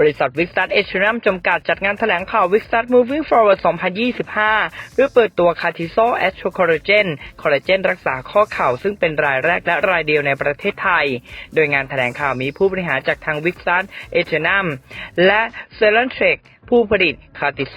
บริษัทวิกซัตเอช n นัมจำกัดจัดงานแถลงข่าววิกซัต Moving Forward 2025 ด้วยเปิดตัวคาทิโซแอสโ o คอลลาเจนคอลลาเจนรักษาข้อเข่าซึ่งเป็นรายแรกและรายเดียวในประเทศไทย โดยงานแถลงข่าวมีผู้บริหารจากทางวิกซัตเอช n นัมและเซ l ันเทรค ผู้ผลิตคาติโซ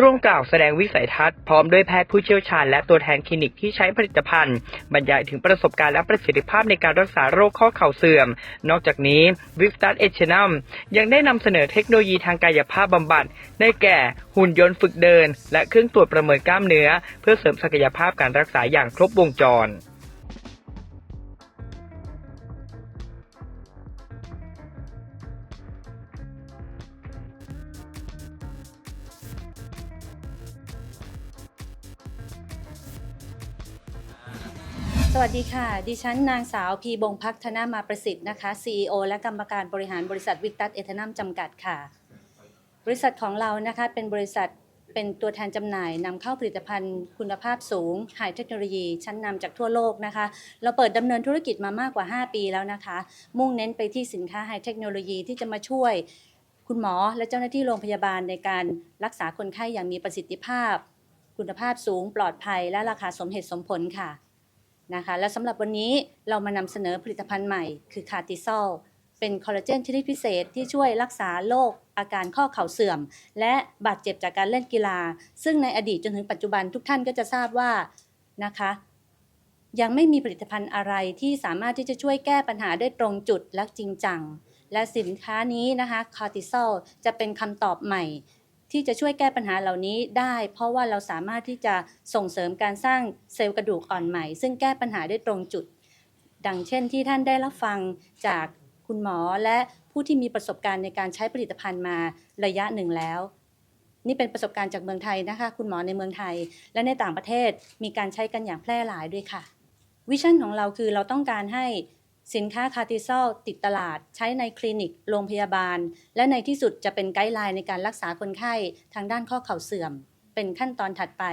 ร่วมกล่าวแสดงวิสัยทัศน์พร้อมด้วยแพทย์ผู้เชี่ยวชาญและตัวแทนคลินิกที่ใช้ผลิตภัณฑ์ บรรยายถึงประสบการณ์และประสิทธิภาพในการรักษาโรคข้อเข่าเสื่อม นอกจากนี้วิฟตัสเอชนัมยังได้นำเสนอเทคโนโลยีทางกายภาพบำบัด ได้แก่หุ่นยนต์ฝึกเดิน และเครื่องตรวจประเมินกล้ามเนื้อ เพื่อเสริมศักยภาพการรักษาอย่างครบวงจร วัสดีค่ะ ดิฉันนางสาวพีบงพักธนามาประสิทธิ์นะคะ CEO และกรรมการบริหารบริษัทวิกตัสเอทนัมจำกัดค่ะ บริษัทของเรานะคะเป็นบริษัทเป็นตัวแทนจำหน่ายนำเข้าผลิตภัณฑ์คุณภาพสูงไฮเทคโนโลยี ชั้นนำจากทั่วโลกนะคะ เราเปิดดำเนินธุรกิจมามากกว่า 5 ปีแล้วนะคะ มุ่งเน้นไปที่สินค้าไฮเทคโนโลยีที่จะมาช่วยคุณหมอและเจ้าหน้าที่โรงพยาบาลในการรักษาคนไข้อย่างมีประสิทธิภาพ คุณภาพสูงปลอดภัย และราคาสมเหตุสมผลค่ะ นะคะและสำหรับวันนี้เรามานำเสนอผลิตภัณฑ์ใหม่ คือคาร์ติซอลเป็นคอลลาเจนชนิดพิเศษที่ช่วยรักษาโรคอาการข้อเข่าเสื่อม และบาดเจ็บจากการเล่นกีฬา ซึ่งในอดีตจนถึงปัจจุบันทุกท่านก็จะทราบว่านะคะยังไม่มีผลิตภัณฑ์อะไรที่สามารถที่จะช่วยแก้ปัญหาได้ตรงจุดและจริงจัง และสินค้านี้นะคะคาร์ติซอลจะเป็นคำตอบใหม่ ที่จะช่วยแก้ปัญหาเหล่านี้ได้ เพราะว่าเราสามารถที่จะส่งเสริมการสร้างเซลล์กระดูกอ่อนใหม่ ซึ่งแก้ปัญหาได้ตรงจุด ดังเช่นที่ท่านได้รับฟังจากคุณหมอและผู้ที่มีประสบการณ์ในการใช้ผลิตภัณฑ์มาระยะหนึ่งแล้ว นี่เป็นประสบการณ์จากเมืองไทยนะคะ คุณหมอในเมืองไทย และในต่างประเทศมีการใช้กันอย่างแพร่หลายด้วยค่ะวิชั่นของเราคือเราต้องการให้ สินค้าคาร์ติซอลติดตลาด ใช้ในคลินิก โรงพยาบาล และในที่สุดจะเป็นไกด์ไลน์ในการรักษาคนไข้ทางด้านข้อเข่าเสื่อม เป็นขั้นตอนถัดไป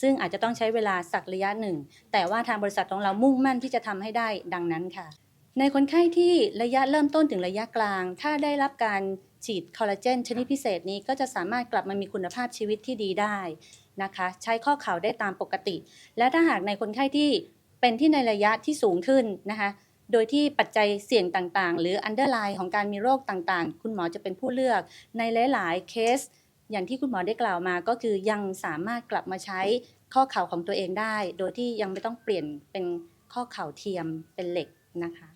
ซึ่งอาจจะต้องใช้เวลาสักระยะหนึ่ง แต่ว่าทางบริษัทของเรามุ่งมั่นที่จะทำให้ได้ดังนั้นค่ะ ในคนไข้ที่ระยะเริ่มต้นถึงระยะกลาง ถ้าได้รับการฉีดคอลลาเจนชนิดพิเศษนี้ก็จะสามารถกลับมามีคุณภาพชีวิตที่ดีได้นะคะ ใช้ข้อเข่าได้ตามปกติ และถ้าหากในคนไข้ที่เป็นที่ในระยะที่สูงขึ้นนะคะ โดยที่ปัจจัยเสี่ยงต่างๆ หรืออันเดอร์ไลน์ของการมีโรคต่างๆ คุณหมอจะเป็นผู้เลือก ในหลาย ๆ เคส อย่างที่คุณหมอได้กล่าวมาก็คือยังสามารถกลับมาใช้ข้อเข่าของตัวเองได้ โดยที่ยังไม่ต้องเปลี่ยนเป็นข้อเข่าเทียมเป็นเหล็กนะคะ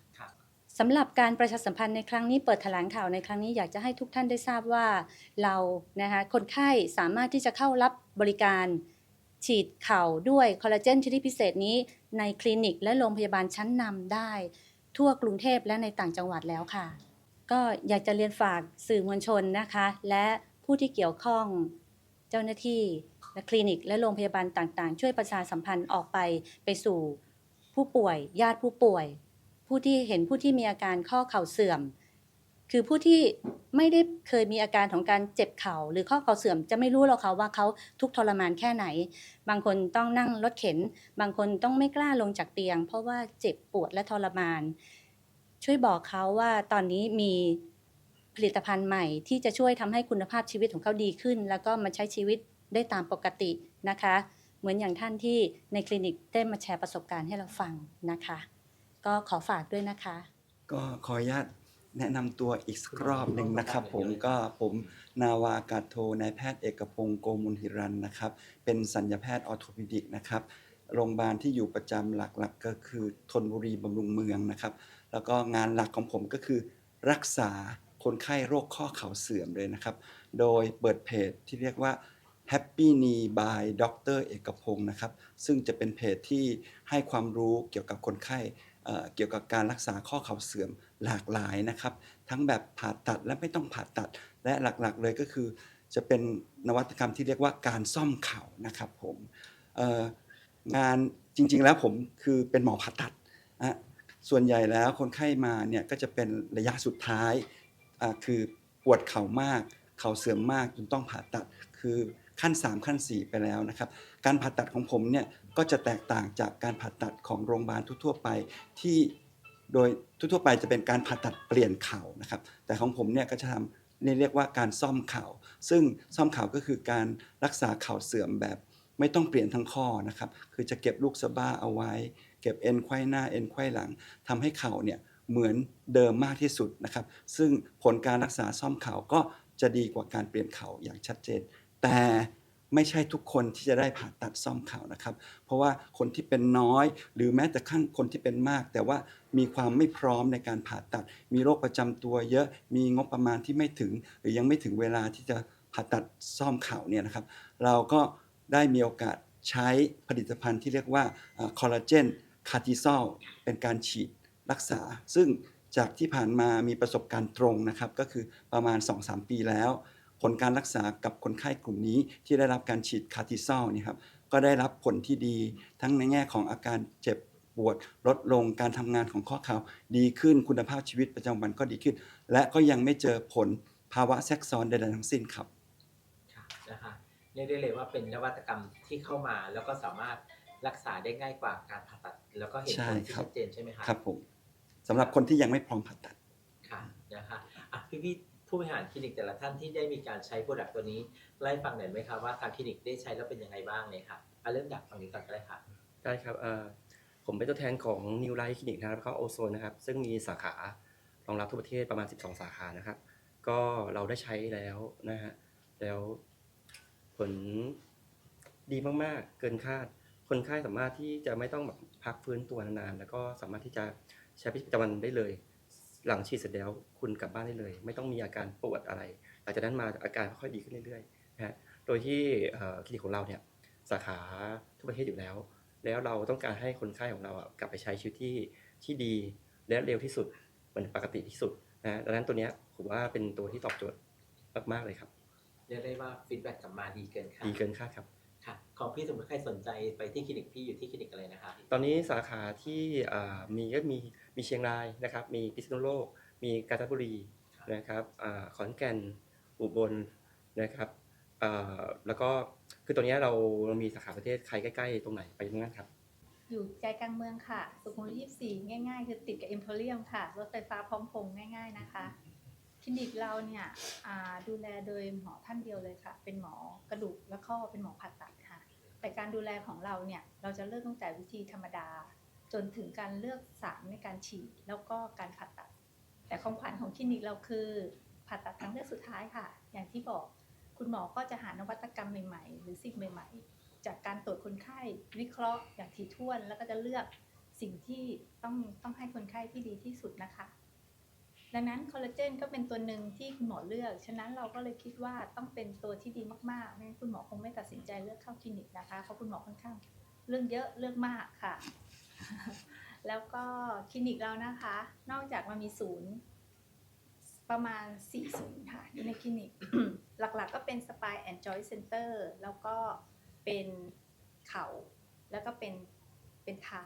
สำหรับการประชาสัมพันธ์ในครั้งนี้เปิดแถลงข่าวในครั้งนี้อยากจะให้ทุกท่านได้ทราบว่าเรานะคะคนไข้สามารถที่จะเข้ารับบริการฉีดเข่าด้วยคอลลาเจนชนิดพิเศษนี้ ในคลินิกและโรงพยาบาลชั้นนำได้ ทั่วกรุงเทพและในต่างจังหวัดแล้วค่ะ ก็อยากจะเรียนฝากสื่อมวลชนนะคะ และผู้ที่เกี่ยวข้องเจ้าหน้าที่และคลินิกและโรงพยาบาลต่างๆ ช่วยประชาสัมพันธ์ออกไปไปสู่ผู้ป่วย ญาติผู้ป่วย ผู้ที่เห็นผู้ที่มีอาการข้อเข่าเสื่อม คือผู้ที่ไม่ได้เคยมีอาการของการเจ็บเข่า หรือข้อเข่าเสื่อมจะไม่รู้หรอกค่ะว่าเขาทุกทรมานแค่ไหน บางคนต้องนั่งรถเข็น บางคนต้องไม่กล้าลงจากเตียง เพราะว่าเจ็บปวดและทรมาน ช่วยบอกเขาว่าตอนนี้มีผลิตภัณฑ์ใหม่ที่จะช่วยทำให้คุณภาพชีวิตของเขาดีขึ้น แล้วก็มาใช้ชีวิตได้ตามปกตินะคะ เหมือนอย่างท่านที่ในคลินิกได้มาแชร์ประสบการณ์ให้เราฟังนะคะ ก็ขอฝากด้วยนะคะ ก็ขออนุญาต แนะนำตัวอีกสักรอบหนึ่งนะครับผมก็ผมนาวากาโทนายแพทย์เอกพงศ์โกมุลหิรันนะครับ เป็นสัญญแพทย์ออร์โทปิดิกนะครับโรงพยาบาลที่อยู่ประจำหลักๆ ก็คือธนบุรีบำรุงเมืองนะครับ แล้วก็งานหลักของผมก็คือ รักษาคนไข้โรคข้อเข่าเสื่อมเลยนะครับ โดยเปิดเพจที่เรียกว่า Happy Knee by ดรเอกพงศ์นะครับ ซึ่งจะเป็นเพจที่ให้ความรู้เกี่ยวกับคนไข้เอ่อเกี่ยวกับการรักษาข้อเข่าเสื่อม หลากหลายนะครับ ทั้งแบบผ่าตัดและไม่ต้องผ่าตัด และหลักๆเลยก็คือ จะเป็นนวัตกรรมที่เรียกว่าการซ่อมเข่านะครับผมงานจริง ๆ แล้วผมคือเป็นหมอผ่าตัดนะส่วนใหญ่แล้วคนไข้มาเนี่ยก็จะเป็นระยะสุดท้ายคือปวดเข่ามาก เข่าเสื่อมมากจนต้องผ่าตัดคือขั้น 3 ขั้น 4 ไปแล้วนะครับ การผ่าตัดของผมเนี่ยก็จะแตกต่างจากการผ่าตัดของโรงพยาบาลทั่วๆไป ที่ โดยทั่วไปจะเป็นการผ่าตัดเปลี่ยนเข่านะครับ แต่ของผมเนี่ยก็จะทำนี่เรียกว่าการซ่อมเข่า ซึ่งซ่อมเข่าก็คือการรักษาเข่าเสื่อมแบบไม่ต้องเปลี่ยนทั้งข้อนะครับ คือจะเก็บลูกสะบ้าเอาไว้ เก็บเอ็นไขว้หน้าเอ็นไขว้หลังทำให้เข่าเนี่ยเหมือนเดิมมากที่สุดนะครับ ซึ่งผลการรักษาซ่อมเข่าก็จะดีกว่าการเปลี่ยนเข่าอย่างชัดเจน แต่ ไม่ใช่ทุกคนที่จะได้ผ่าตัดซ่อมเข่านะครับ เพราะว่าคนที่เป็นน้อย หรือแม้แต่ขั้นคนที่เป็นมาก แต่ว่ามีความไม่พร้อมในการผ่าตัด มีโรคประจำตัวเยอะมีงบประมาณที่ไม่ถึง หรือยังไม่ถึงเวลาที่จะผ่าตัดซ่อมเข่าเนี่ยนะครับ เราก็ได้มีโอกาสใช้ผลิตภัณฑ์ที่เรียกว่าคอลลาเจนคาร์ติซอลเป็นการฉีดรักษา ซึ่งจากที่ผ่านมามีประสบการณ์ตรงนะครับ ก็คือประมาณ 2-3 ปีแล้ว ผลการรักษากับคนไข้กลุ่มนี้ที่ได้รับการฉีดคาร์ติซอลเนี่ยครับก็ได้รับผลที่ดี ทั้งในแง่ของอาการเจ็บปวดลดลงการทำงานของข้อเข่าดีขึ้นคุณภาพชีวิตประจำวันก็ดีขึ้น และก็ยังไม่เจอผลภาวะแทรกซ้อนใดๆทั้งสิ้นครับค่ะนะคะเรียกได้เลยว่าเป็นนวัตกรรมที่เข้ามาแล้วก็สามารถรักษาได้ง่ายกว่าการผ่าตัด แล้วก็เห็นใช่ผลที่ครับชัดเจนใช่ไหมคะครับผมสำหรับคนที่ยังไม่พร้อมผ่าตัดค่ะนะคะอะพี่พี่ๆ ผู้บริหารคลินิกแต่ละท่านที่ได้มีการใช้โปรดักต์ตัวนี้ไล่ฟังหน่อยไหมคะว่าทางคลินิกได้ใช้แล้วเป็นยังไงบ้างเลยค่ะเอาเริ่มจากฝั่งนี้ก่อนก็ได้ค่ะ ได้ครับเอ่อผมเป็นตัวแทนของ New Life Clinic นะครับแล้วก็โอโซนนะครับ ซึ่งมีสาขารองรับทั่วประเทศประมาณ 12 สาขานะครับ ก็เราได้ใช้แล้วนะฮะแล้วผลดีมากๆ เกินคาด คนไข้สามารถที่จะไม่ต้องแบบพักฟื้นตัวนานๆ แล้วก็สามารถที่จะใช้ประจำวันได้เลย หลังฉีดเสร็จแล้วคุณกลับบ้านได้เลย ไม่ต้องมีอาการปวดอะไร หลังจากนั้นมาอาการค่อยๆดีขึ้นเรื่อยๆนะฮะโดยที่เอ่อคลินิกของเราเนี่ยสาขาทั่วประเทศอยู่แล้ว แล้วเราต้องการให้คนไข้ของเราอะกลับไปใช้ชีวิตที่ที่ดีและเร็วที่สุดเหมือนปกติที่สุดนะดังนั้นตัวเนี้ยผมว่าเป็นตัวที่ตอบโจทย์มากๆเลยครับเรียกได้ว่าฟีดแบ็กกลับมาดีเกินค่ะดีเกินคาดครับค่ะของพี่สมมติใครสนใจไปที่คลินิกพี่อยู่ที่คลินิกอะไรนะคะ ตอนนี้สาขาที่อ่ามีก็มี มีเชียงรายนะครับ มีพิษณุโลก มีกาญจนบุรีนะครับอ่าขอนแก่นอุบลนะครับอ่าแล้วก็คือตอนนี้เราเรามีสาขาประเทศใครใกล้ ๆ ตรงไหนไปตรงนั้นครับ อยู่ใจกลางเมืองค่ะ สุขุมวิท24 ง่ายๆ คือติดกับเอ็มโพเรียมค่ะ รถไฟฟ้าพร้อมพงษ์ง่าย ๆนะคะ คลินิกเราเนี่ยอ่าดูแลโดยหมอท่านเดียวเลยค่ะ เป็นหมอกระดูกและข้อเป็นหมอผ่าตัดค่ะ แต่การดูแลของเราเนี่ย เราจะเริ่มตั้งแต่วิธีธรรมดา จนถึงการเลือกสารในการฉีดแล้วก็การผ่าตัด แต่ของขวัญของคลินิกเราคือผ่าตัดทางเลือกสุดท้ายค่ะ อย่างที่บอกคุณหมอก็จะหานวัตกรรมใหม่ๆ หรือสิ่งใหม่ ๆ จากการตรวจคนไข้วิเคราะห์อย่างถี่ถ้วน แล้วก็จะเลือกสิ่งที่ต้องต้องให้คนไข้ที่ดีที่สุดนะคะ ดังนั้นคอลลาเจนก็เป็นตัวหนึ่งที่คุณหมอเลือก ฉะนั้นเราก็เลยคิดว่าต้องเป็นตัวที่ดีมากๆไม่งั้นคุณหมอคงไม่ตัดสินใจเลือกเข้าคลินิกนะคะ เพราะคุณหมอค่อนข้างเรื่องเยอะเรื่องมากค่ะ แล้วก็คลินิกเรานะคะ นอกจากเรามีศูนย์ ประมาณ4ศูนย์ค่ะอยู่ในคลินิก หลักๆก็เป็น Spine and Joint Center แล้วก็เป็นเข่าแล้วก็เป็นเป็นเท้า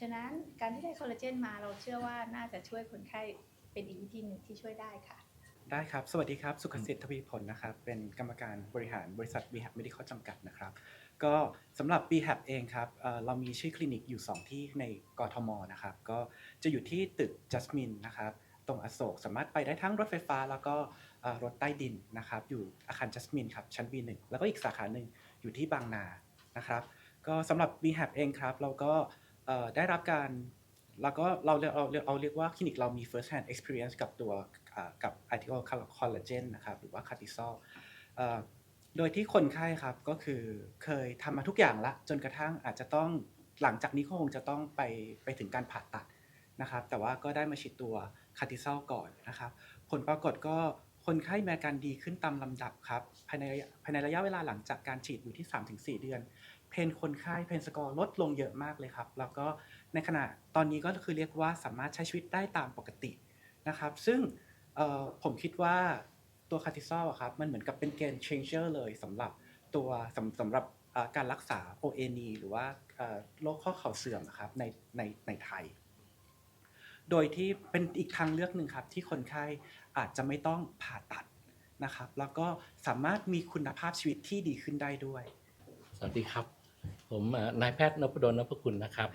ฉะนั้นการที่ได้คอลลาเจนมาเราเชื่อว่าน่าจะช่วยคนไข้เป็นอีกวิธีหนึ่งที่ช่วยได้ค่ะ ได้ครับ สวัสดีครับ สุขสิทธิ์ทวีผลนะครับ เป็นกรรมการบริหารบริษัท b h a b Medical จำกัดนะครับ ก็สำหรับ b h a b เองครับเรามีชื่อคลินิกอยู่ 2 ที่ในกทมนะครับ ก็จะอยู่ที่ตึก Jasmine นะครับ ตรงอโศกสามารถไปได้ทั้งรถไฟฟ้า แล้วก็รถใต้ดินนะครับ อยู่อาคาร Jasmine ครับ ชั้น B1 แล้วก็อีกสาขาหนึ่งอยู่ที่บางนานะครับ ก็สำหรับ b h a b เองครับ เราก็ได้รับการแล้วก็เราเรียกเราเรียกเราเรียกว่าคลินิกเรามี first hand experience กับตัวกับ article collagen นะครับ หรือว่า cortisol เอ่อ โดยที่คนไข้ครับก็คือเคยทำมาทุกอย่างละ จนกระทั่งอาจจะต้องหลังจากนี้ก็คงจะต้องไปไปถึงการผ่าตัดนะครับ แต่ว่าก็ได้มาฉีดตัวคาร์ติซอลก่อนนะครับ ผลปรากฏก็คนไข้มีอาการดีขึ้นตามลำดับครับภายในระยะภายในระยะเวลาหลังจากการฉีดอยู่ที่ 3-4 เดือน เพนคนไข้เพนสกอร์ลดลงเยอะมากเลยครับ แล้วก็ในขณะตอนนี้ก็คือเรียกว่าสามารถใช้ชีวิตได้ตามปกตินะครับ ซึ่งเอ่อผมคิดว่า ตัวคาติซอลอะครับมันเหมือนกับเป็นเกม changer เลยสำหรับตัวสำสำหรับการรักษา ONE หรือว่าโรคข้อเข่าเสื่อมนะครับในในในไทย โดยที่เป็นอีกทางเลือกหนึ่งครับที่คนไข้อาจจะไม่ต้องผ่าตัดนะครับ แล้วก็สามารถมีคุณภาพชีวิตที่ดีขึ้นได้ด้วย สวัสดีครับ ผมนายแพทย์นพดลนพคุณนะครับ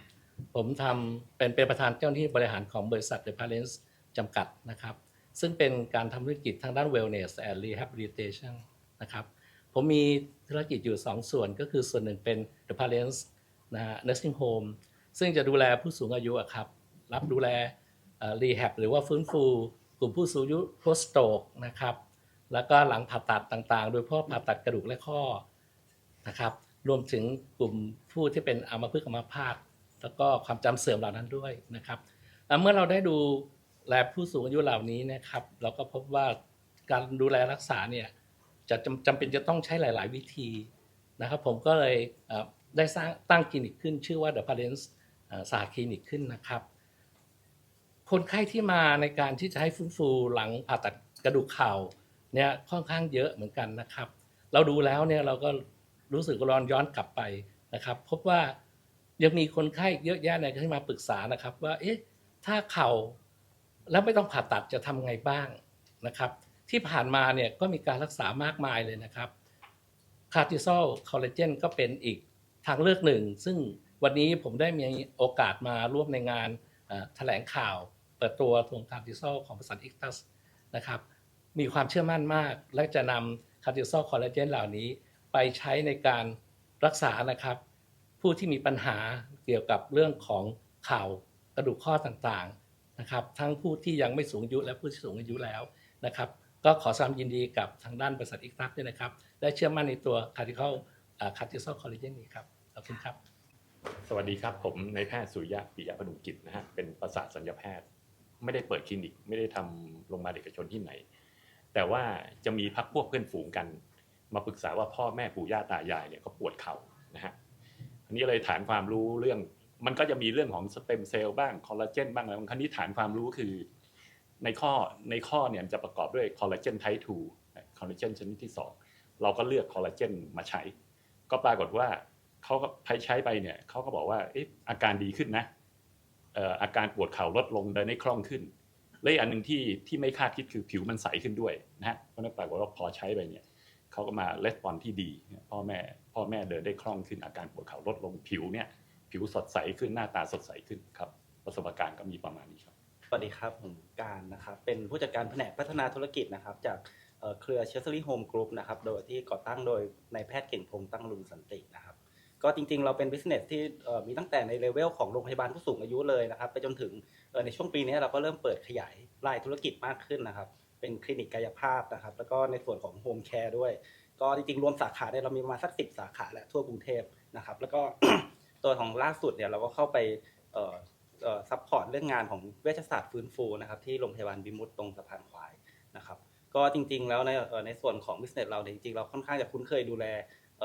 ผมทำเป็นเป็นประธานเจ้าหน้าที่บริหารของบริษัทเด e พาเลนส์จำกัดนะครับ ซึ่งเป็นการทำธุรกิจทางด้าน wellness and rehabilitation นะครับผมมีธุรกิจอยู่ 2 ส่วนก็คือส่วนหนึ่งเป็น The Parents นะฮะ nursing home ซึ่งจะดูแลผู้สูงอายุอะครับ รับดูแลรีแฮบหรือว่าฟื้นฟู กลุ่มผู้สูงอายุ post stroke นะครับแล้วก็หลังผ่าตัดต่างๆ โดยเฉพาะผ่าตัดกระดูกและข้อนะครับรวมถึงกลุ่มผู้ที่เป็นอัมพฤกษ์อัมพาตแล้วก็ความจำเสื่อมเหล่านั้นด้วยนะครับ เมื่อเราได้ดู และผู้สูงอายุเหล่านี้นะครับ เราก็พบว่าการดูแลรักษาเนี่ยจะจำจำเป็นจะต้องใช้หลาย ๆ วิธีนะครับ ผมก็เลยได้สร้างตั้งคลินิกขึ้น ชื่อว่า The Parents เอ่อสาคลินิกขึ้นนะครับ คนไข้ที่มาในการที่จะให้ฟื้นฟูหลังผ่าตัดกระดูกเข่าเนี่ยค่อนข้างเยอะเหมือนกันนะครับ เราดูแล้วเนี่ยเราก็รู้สึกร้อนย้อนกลับไปนะครับ พบว่ายังมีคนไข้เยอะแยะเลยที่มาปรึกษานะครับ ว่าเอ๊ะถ้าเข่า แล้วไม่ต้องผ่าตัดจะทำไงบ้างนะครับ ที่ผ่านมาเนี่ยก็มีการรักษามากมายเลยนะครับคาร์ติซอลคอลลาเจนก็เป็นอีกทางเลือกหนึ่ง ซึ่งวันนี้ผมได้มีโอกาสมาร่วมในงานแถลงข่าวเปิดตัวตัวคาร์ติซอลของบริษัทอิกตัสนะครับ มีความเชื่อมั่นมาก และจะนำคาร์ติซอลคอลลาเจนเหล่านี้ ไปใช้ในการรักษานะครับ ผู้ที่มีปัญหาเกี่ยวกับเรื่องของเข่ากระดูกข้อต่างๆ นะครับทั้งผู้ที่ยังไม่สูงอายุและผู้ที่สูงอายุแล้วนะครับก็ขอแสดงยินดีกับทางด้านบริษัทอีกทักด้วยนะครับและเชื่อมั่นในตัวคาร์ติคอลคาร์ติซอลคอลลาเจนนี้ครับขอบคุณครับ สวัสดีครับผมนายแพทย์สุริยะปิยะพดุงกิจนะฮะเป็นประสาทสัญญาแพทย์ ไม่ได้เปิดคลินิก ไม่ได้ทำโรงพยาบาลเอกชนที่ไหน แต่ว่าจะมีพักพวกเพื่อนฝูงกัน มาปรึกษาว่าพ่อแม่ปู่ย่าตายายเนี่ยเขาปวดเข่านะฮะอันนี้เลยฐานความรู้เรื่อง มันก็จะมีเรื่องของสเต็มเซลล์บ้างคอลลาเจนบ้างอะไรบางครั้นี้ฐานความรู้คือ ในข้อในข้อเนี่ยจะประกอบด้วยคอลลาเจนไทป์2คอลลาเจนชนิดที่ 2 เราก็เลือกคอลลาเจนมาใช้ ก็ปรากฏว่าเขาก็ใช้ไปเนี่ยเขาก็บอกว่าเอ๊ะอาการดีขึ้นนะอาการปวดเข่าลดลงเดินได้คล่องขึ้นและอีกอันหนึ่งที่ที่ไม่คาดคิดคือผิวมันใสขึ้นด้วยนะฮะเพราะนั่นแปลว่าพอใช้ไปเนี่ยเขาก็มาレスปอนที่ดี พ่อแม่พ่อแม่เดินได้คล่องขึ้นอาการปวดเข่าลดลงผิวเนี่ย ผิวสดใสขึ้นหน้าตาสดใสขึ้นครับประสบการณ์ก็มีประมาณนี้ครับสวัสดีครับผมการนะครับเป็นผู้จัดการแผนกพัฒนาธุรกิจนะครับ จากเครือเชสเ e อรี่โฮมกรุ๊ปนะครับโดยที่ก่อตั้งโดยนายแพทย์เก่งพงษ์ตั้งลุนสันตินะครับก็จริงๆ เราเป็นบิสเนสที่มีตั้งแต่ในเลเวลของโรงพยาบาลผู้สูงอายุเลยนะครับไปจนถึงในช่วงปีนี้เราก็เริ่มเปิดขยายรายธุรกิจมากขึ้นนะครับ เป็นคลินิกกายภาพนะครับ แล้วก็ในส่วนของโฮมแคร์ด้วย ก็จริงๆ รวมสาขาเนี่ยเรามีประมาณสักสิสาขาแหละทั่วกรุงเทพนะครับ แล้วก็ ตัวของล่าสุดเนี่ยเราก็เข้าไปซัพพอร์ตเรื่องงานของเวชศาสตร์ฟื้นฟูนะครับที่โรงพยาบาลบิมุตตรงสะพานควายนะครับก็จริง ๆ แล้วในในส่วนของบิสเนสเราเนี่ยจริงๆเราค่อนข้างจะคุ้นเคยดูแล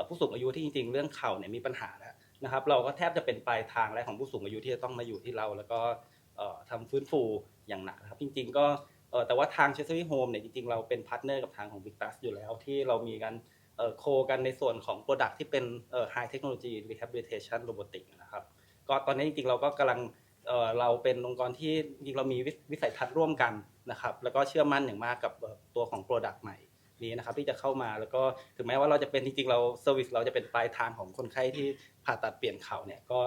ผู้สูงอายุที่จริง ๆ เรื่องเข่าเนี่ยมีปัญหาแล้วนะครับเราก็แทบจะเป็นปลายทางแล้วของผู้สูงอายุที่จะต้องมาอยู่ที่เรา แล้วก็เอ่อทำฟื้นฟูอย่างหนักนะครับจริง ๆ ก็แต่ว่าทางเชสเ e อรี่โฮมเนี่ยจริงๆเราเป็นพาร์ทเนอร์กับทางของ Big t a s อยู่แล้วที่เรามีกันเอ่อ โคกันในส่วนของโปรดักที่เป็น High Technology Rehabilitation Robotic นะครับ ก็ตอนนี้จริงๆ เราก็กำลังเราเป็นองค์กรที่จริงเรามีวิสัยทัศน์ร่วมกันนะครับ แล้วก็เชื่อมั่นอย่างมากกับตัวของ Product ใหม่นี้นะครับที่จะเข้ามาแล้วก็ถึงแม้ว่าเราจะเป็นจริงๆเราเซอร์วิสเราจะเป็นปลายทางของคนไข้ที่ผ่าตัดเปลี่ยนเข่าเนี่ยก็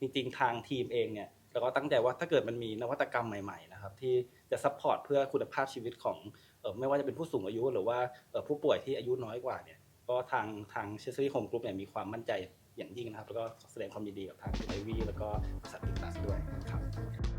จริงๆ ทางทีมเองเนี่ยเราก็ตั้งใจว่าถ้าเกิดมันมีนวัตกรรมใหม่ๆนะครับที่จะซัพพอร์ตเพื่อคุณภาพชีวิตของไม่ว่าจะเป็นผู้สูงอายุหรือว่าผู้ป่วยที่อายุน้อยกว่าเนี่ย ก็ทางทางเชสซี่โฮมกรุ๊ปเนี่ยมีความมั่นใจอย่างยิ่งนะครับ แล้วก็แสดงความยินดีกับทางเดวี่แล้วก็บริษัทติดตัสด้วยครับ